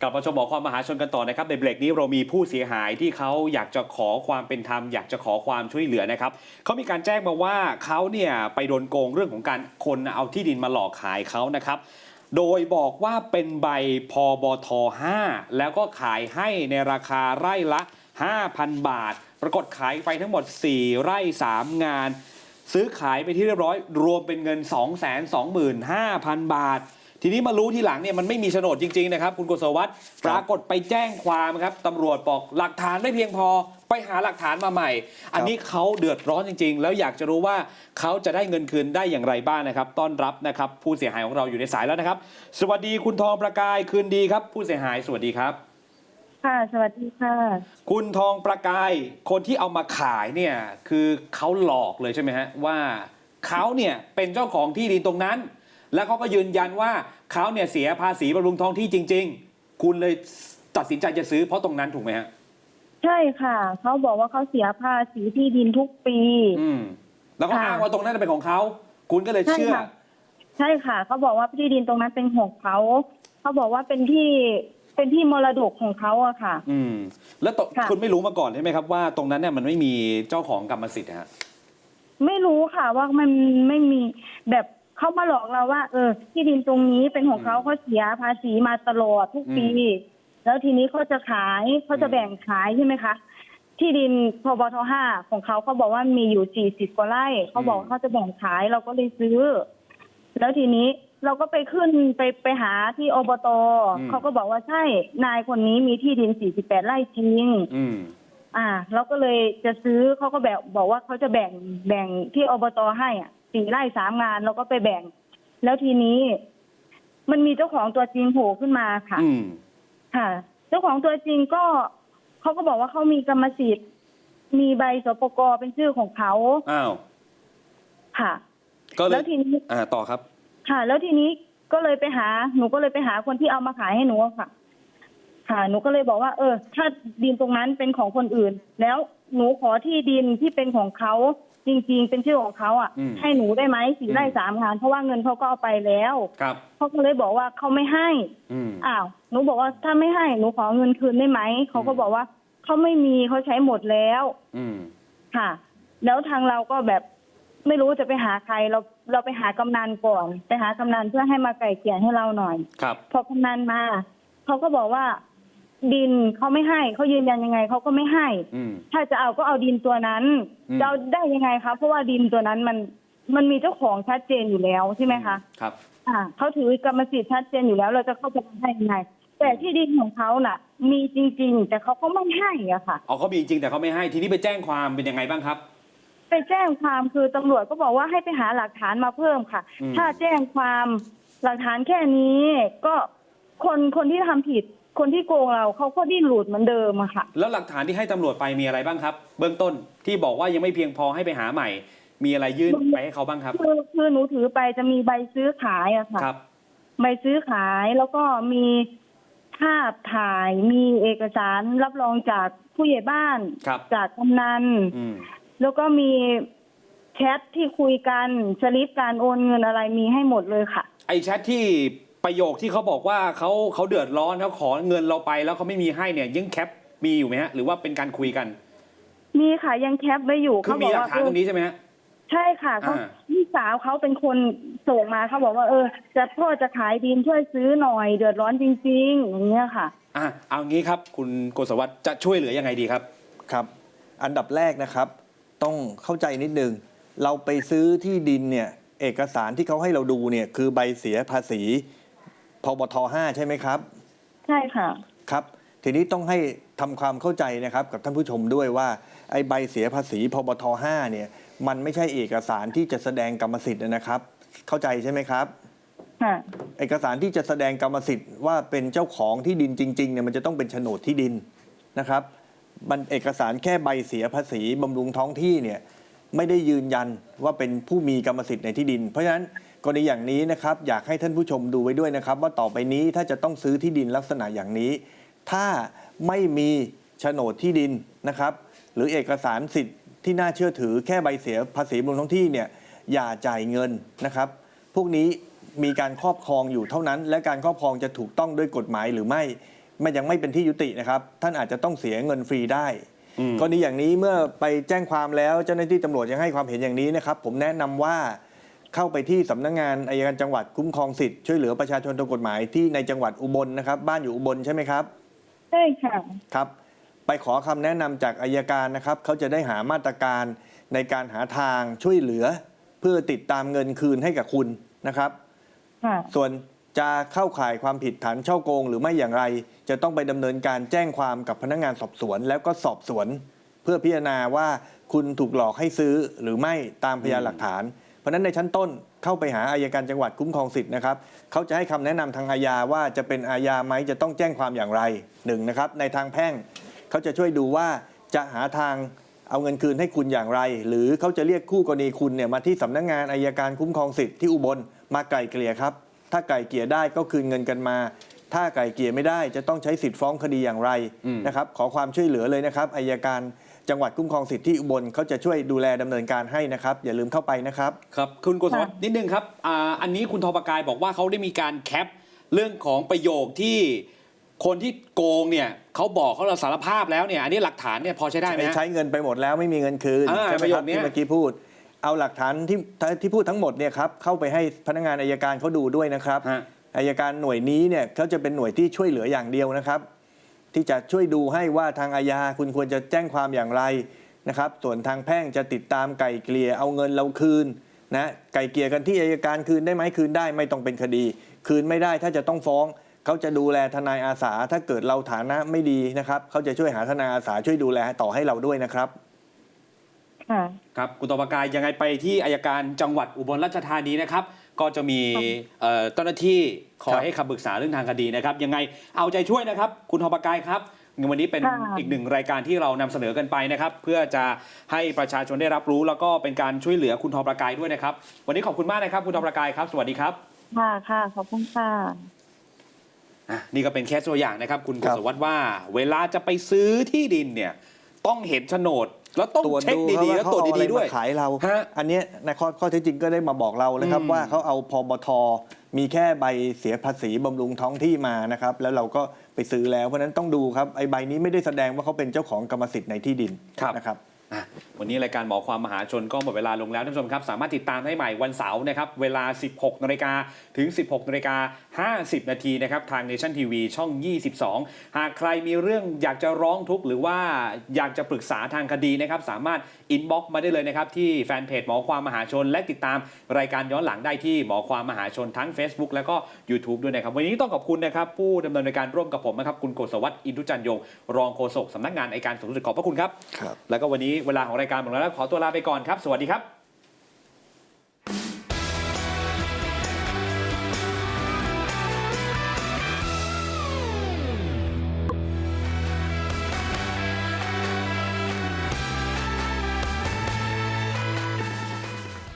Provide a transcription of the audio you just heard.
กลับมาชมหมอความมหาชนกันต่อนะครับในเบรกนี้เรามีผู้เสียหายที่เขาอยากจะขอความเป็นธรรมอยากจะขอความช่วยเหลือนะครับเขามีการแจ้งมาว่าเขาเนี่ยไปโดนโกงเรื่องของการคนเอาที่ดินมาหลอกขายเขานะครับโดยบอกว่าเป็นใบพบท 5 แล้วก็ขายให้ในราคาไร่ละ 5,000 บาท ปรากฏขายไปทั้งหมด 4 ไร่ 3 งาน ซื้อขายไปที่เรียบร้อย รวมเป็นเงิน 225,000 บาท ทีนี้มารู้ทีหลังเนี่ยมันไม่มีโฉนดจริงๆนะครับคุณกศวัตรปรากฏไปแจ้งความครับตำรวจบอกหลักฐานไม่เพียงพอไปหาหลักฐานมาใหม่ อันนี้เขาเดือดร้อนจริง ๆ แล้วอยากจะรู้ว่าเขาจะได้เงินคืนได้อย่างไรบ้างนะครับ ต้อนรับนะครับผู้เสียหายของเราอยู่ในสายแล้วนะครับ สวัสดีคุณทองประกายคืนดีครับ ผู้เสียหายสวัสดีครับ ค่ะ สวัสดีค่ะ คุณทองประกายคนที่เอามาขายเนี่ยคือเขาหลอกเลยใช่ไหมฮะว่าเขาเนี่ยเป็นเจ้าของที่ดินตรงนั้น แล้วเขาก็ยืนยันว่าเขาเนี่ยเสียภาษีบำรุงท้องที่จริง ๆ คุณเลยตัดสินใจจะซื้อเพราะตรงนั้นถูกไหมฮะใช่ค่ะ เขาบอกว่าเขาเสียภาษีที่ดินทุกปี อืมแล้วก็ค่ะอ้างว่าตรงนั้นเป็นของเขาคุณก็เลยเชื่อใช่ค่ะใช่ค่ะ เขาบอกว่าที่ดินตรงนั้นเป็นของเขาเขาบอกว่าเป็นที่เป็นที่มรดกของเขาอะค่ะ อืม แล้วตค่ะ คุณไม่รู้มาก่อนใช่ไหมครับว่าตรงนั้นเนี่ยมันไม่มีเจ้าของกรรมสิทธิ์ฮะ ไม่รู้ค่ะว่ามันไม่มีแบบ เขามาหลอกเราว่า เออ ที่ดินตรงนี้เป็นของเขาเขาเสียภาษีมาตลอดทุกปี แล้วทีนี้เขาจะขายเขาจะแบ่งขายใช่ไหมคะ ที่ดินพบทห้าของเขาเขาบอกว่ามีอยู่สี่สิบกว่าไร่เขาบอกว่าเขาจะแบ่งขายเราก็เลยซื้อ แล้วทีนี้เราก็ไปขึ้นไปไปหาที่อบตอืมเขาก็บอกว่าใช่นายคนนี้มีที่ดินสี่สิบแปดไร่จริงอืมอ่า เราก็เลยจะซื้อเขาก็แบบบอกว่าเขาจะแบ่งแบ่งที่อบตให้อะ สี่ไร่สามงานเราก็ไปแบ่ง แล้วทีนี้ มันมีเจ้าของตัวจริงโผล่ขึ้นมาค่ะอืมค่ะ เจ้าของตัวจริงก็เขาก็บอกว่าเขามีกรรมสิทธิ์ มีใบสปกเป็นชื่อของเขาอ้าวค่ะ ก็เลแล้ยวทีนี้ อ่าต่อครับ ค่ะ แล้วทีนี้ก็เลยไปหา หนูก็เลยไปหาคนที่เอามาขายให้หนูอะค่ะ ค่ะ หนูก็เลยบอกว่า เออ ถ้าดินตรงนั้นเป็นของคนอื่น แล้วหนูขอที่ดินที่เป็นของเขา จริงๆ เป็นชื่อของเขาอะ อืมให้หนูได้ไหมสี่ไร่อืมสามงาน เพราะว่าเงินเขาก็เอาไปแล้วครับ เขาก็เลยบอกว่าเขาไม่ให้ อืม อ้าว หนูบอกว่าถ้าไม่ให้หนูขอเงินคืนได้ไหม เขาก็บอกว่าเขาไม่มีเขาใช้หมดแล้วอืม ค่ะ แล้วทางเราก็แบบไม่รู้จะไปหาใครเราเราไปหากำนันก่อน ไปหากำนันเพื่อให้มาไก่เกลี่ยให้เราหน่อย ครับ พอกำนันมาเขาก็บอกว่า ดินเขาไม่ให้เขายืนยันยังไงเขาก็ไม่ให้ อืม ถ้าจะเอาก็เอาดินตัวนั้นอืม จะเอาได้ยังไงคะเพราะว่าดินตัวนั้นมันมันมีเจ้าของชัดเจนอยู่แล้วใช่ไหมคะ ครับ อ่าเขาถือกรรมสิทธิ์ชัดเจนอยู่แล้วเราจะเข้าไปได้ยังไง แต่ที่ดินของเขาน่ะ มีจริง ๆ แต่เขาก็ไม่ให้อะค่ะเอาเขามีจริงแต่เขาไม่ให้ทีนี้ไปแจ้งความเป็นยังไงบ้างครับ ไปแจ้งความคือตำรวจก็บอกว่าให้ไปหาหลักฐานมาเพิ่มค่ะ อืม ถ้าแจ้งความหลักฐานแค่นี้ ก็คนคนที่ทำผิด คนที่โกงเราเขาก็ดิ้นหลุดเหมือนเดิมอะค่ะ แล้วหลักฐานที่ให้ตำรวจไปมีอะไรบ้างครับ เบื้องต้นที่บอกว่ายังไม่เพียงพอให้ไปหาใหม่ มีอะไรยื่นไปให้เขาบ้างครับ คือคือหนูถือไปจะมีใบซื้อขายอะค่ะ ครับ ใบซื้อขายแล้วก็มีภาพถ่ายมีเอกสารรับรองจากผู้ใหญ่บ้าน ครับ จากกำนัน อืม แล้วก็มีแชทที่คุยกันสลิปการโอนเงินอะไรมีให้หมดเลยค่ะ ไอแชทที่ ประโยคที่เขาบอกว่าเขาเขาเดือดร้อนเขาขอเงินเราไปแล้วเขาไม่มีให้เนี่ยยังแคปมีอยู่ไหมฮะ หรือว่าเป็นการคุยกัน มีค่ะยังแคปไว้อยู่คือเขาบมีอกหลักว่าฐานตรงนี้ใช่ไหมฮะใช่ค่ะเขาอ่าพี่สาวเขาเป็นคนส่งมาเขาบอกว่าเออ จะพ่อจะขายดินช่วยซื้อหน่อย เดือดร้อนจริง ๆ อย่างเงี้ยค่ะอะเอางี้ครับ คุณโกศวัตรจะช่วยเหลือยังไงดีครับครับ อันดับแรกนะครับ ต้องเข้าใจนิดนึงเราไปซื้อที่ดินเนี่ย เอกสารที่เขาให้เราดูเนี่ยคือใบเสียภาษีพ บท5ใช่ไหมครับ ใช่ค่ะ ครับ ทีนี้ต้องให้ทำความเข้าใจนะครับกับท่านผู้ชมด้วยว่าไอ้ใบเสียภาษีพบท5เนี่ยมันไม่ใช่เอกสารที่จะแสดงกรรมสิทธิ์นะครับ เข้าใจใช่ไหมครับ ค่ะ เอกสารที่จะแสดงกรรมสิทธิ์ว่าเป็นเจ้าของที่ดินจริงๆเนี่ยมันจะต้องเป็นโฉนดที่ดินนะครับ มันเอกสารแค่ใบเสียภาษีบำรุงท้องที่เนี่ยไม่ได้ยืนยันว่าเป็นผู้มีกรรมสิทธิ์ในที่ดิน เพราะฉะนั้นก รณีอย่างนี้นะครับอยากให้ท่านผู้ชมดูไว้ด้วยนะครับ ว่าต่อไปนี้ถ้าจะต้องซื้อที่ดินลักษณะอย่างนี้ ถ้าไม่มีโฉนดที่ดินนะครับ หรือเอกสารสิทธิ์ที่น่าเชื่อถือแค่ใบเสียภาษีบำรุงท้องที่เนี่ยอย่าจ่ายเงินนะครับ พวกนี้มีการครอบครองอยู่เท่านั้น และการครอบครองจะถูกต้องด้วยกฎหมายหรือไม่ไม่ยังไม่เป็นที่ยุตินะครับ ท่านอาจจะต้องเสียเงินฟรีได้อืมกรณีอย่างนี้เมื่อไปแจ้งความแล้วเจ้าหน้าที่ตำรวจยังให้ความเห็นอย่างนี้นะครับ ผมแนะนำว่า เข้าไปที่สำนักงานอายการจังหวัดคุ้มครองสิทธิ์ช่วยเหลือประชาชนตามกฎหมายที่ในจังหวัดอุบลนะครับ บ้านอยู่อุบลใช่ไหมครับ ใช่ค่ะครับ ไปขอคำแนะนำจากอายการนะครับเขาจะได้หามาตรการในการหาทางช่วยเหลือ เพื่อติดตามเงินคืนให้กับคุณนะครับค่ะส่วนจะเข้าข่ายความผิดฐานช่อโกง หรือไม่อย่างไร จะต้องไปดำเนินการแจ้งความกับพนักงานสอบสวน แล้วก็สอบสวน เพื่อพิจารณาว่าคุณถูกหลอกให้ซื้อหรือไม่ตามพยานหลักฐานเพ ราะฉะนั้นในชั้นต้นเข้าไปหาอายการจังหวัดคุ้มครองสิทธิ์นะครับเขาจะให้คำแนะนำทางอาญาว่าจะเป็นอาญาไหมจะต้องแจ้งความอย่างไรหนึ่งนะครับในทางแพ่งเขาจะช่วยดูว่าจะหาทางเอาเงินคืนให้คุณอย่างไร หรือเขาจะเรียกคู่กรณีคุณเนี่ยมาที่สำนักงานอายการคุ้มครองสิทธิ์ที่อุบลมาไกล่เกลี่ยครับ ถ้าไก่เกลี่ยได้ก็คืนเงินกันมา ถ้าไก่เกลี่ยไม่ได้จะต้องใช้สิทธิ์ฟ้องคดีอย่างไรอืมนะครับขอความช่วยเหลือเลยนะครับอายการ จังหวัดคุ้มครองสิทธิ์ที่อุบลเขาจะช่วยดูแลดำเนินการให้นะครับ อย่าลืมเข้าไปนะครับ ครับคุณโกศวัฒน์นิดนึงครับอ่าอันนี้คุณทอประกายบอกว่าเขาได้มีการแคปเรื่องของประโยคที่คนที่โกงเนี่ยเขาบอกเขาเราสารภาพแล้วเนี่ยอันนี้หลักฐานเนี่ยพอใช้ได้ไหมฮะใช้เงินไปหมดแล้วไม่มีเงินคืนอ่าใช่ไหมประโยครัคบเนี้ยที่เมื่อกี้พูด เอาหลักฐานที่ที่พูดทั้งหมดเนี่ยครับเข้าไปให้พนักงานอายการเขาดูด้วยนะครับฮะอายการหน่วยนี้เนี่ยเขาจะเป็นหน่วยที่ช่วยเหลืออย่างเดียวนะครับ ที่จะช่วยดูให้ว่าทางอาญาคุณควรจะแจ้งความอย่างไรนะครับส่วนทางแพ่งจะติดตามไก่เกลี่ยเอาเงินเราคืนนะไก่เกลี่ยกันที่อายการคืนได้ไหมคืนได้ไม่ต้องเป็นคดี คืนไม่ได้ถ้าจะต้องฟ้อง เขาจะดูแลทนายอาสา ถ้าเกิดเราฐานะไม่ดีนะครับเขาจะช่วยหาทนายอาสาช่วยดูแลต่อให้เราด้วยนะครับค่ะ ครับคุณตอประกายยังไงไปที่อายการจังหวัดอุบลราชธานีนะครับ ก็จะมีเอ่อเจ้าหน้าที่คอครัยบ ให้คำปรึกษาเรื่องทางคดีนะครับ ยังไงเอาใจช่วยนะครับ คุณทอประกายครับ วันนี้เป็นค่ะ อีกหนึ่งรายการที่เรานำเสนอกันไปนะครับ เพื่อจะให้ประชาชนได้รับรู้ แล้วก็เป็นการช่วยเหลือคุณทอประกายด้วยนะครับ วันนี้ขอบคุณมากนะครับ คุณทอประกายครับ สวัสดีครับ ค่ะค่ะขอบคุณค่ะ อะนี่ก็เป็นแค่ตัวอย่างนะครับ คุณกครับ ศวัตรว่า เวลาจะไปซื้อที่ดินเนี่ย ต้องเห็นโฉนด แล้วต้องตรวจเช็คดูเขาดีๆว่าแล้วเขาตรวจเอาอะไรดีๆด้วย มาขายเรา ฮะอันเนี้ยในข้อข้อเท็จจริงก็ได้มาบอกเรานะครับอืมว่าเขาเอาพบท มีแค่ใบเสียภาษีบำรุงท้องที่มานะครับ แล้วเราก็ไปซื้อแล้วเพราะฉะนั้นต้องดูครับไอ้ใบนี้ไม่ได้แสดงว่าเขาเป็นเจ้าของกรรมสิทธิ์ในที่ดินครับ นะครับ อะวันนี้รายการหมอความมหาชนก็หมดเวลาลงแล้วท่านผู้ชมครับ สามารถติดตามได้ใหม่วันเสาร์นะครับเวลา 16นาฬิกาถึง 16นาฬิกา50 นาทีนะครับทาง Nation TV ช่อง 22 หากใครมีเรื่องอยากจะร้องทุกข์หรือว่าอยากจะปรึกษาทางคดีนะครับสามารถอินบ็อกมาได้เลยนะครับที่แฟนเพจหมอความมหาชน และติดตามรายการย้อนหลังได้ที่หมอความมหาชนทั้ง Facebook แล้วก็ YouTube ด้วยนะครับวันนี้ต้องขอบคุณนะครับผู้ดำเนินรายการร่วมกับผมนะครับคุณโกศวัตรอินทุจันยง รองโฆษกสำนักงานอัยการสูงสุดขอบพระคุณครับครับแล้วก็วันนี้เวลาของรายการหมดแล้วขอตัวลาไปก่อนครับ สวัสดีครับ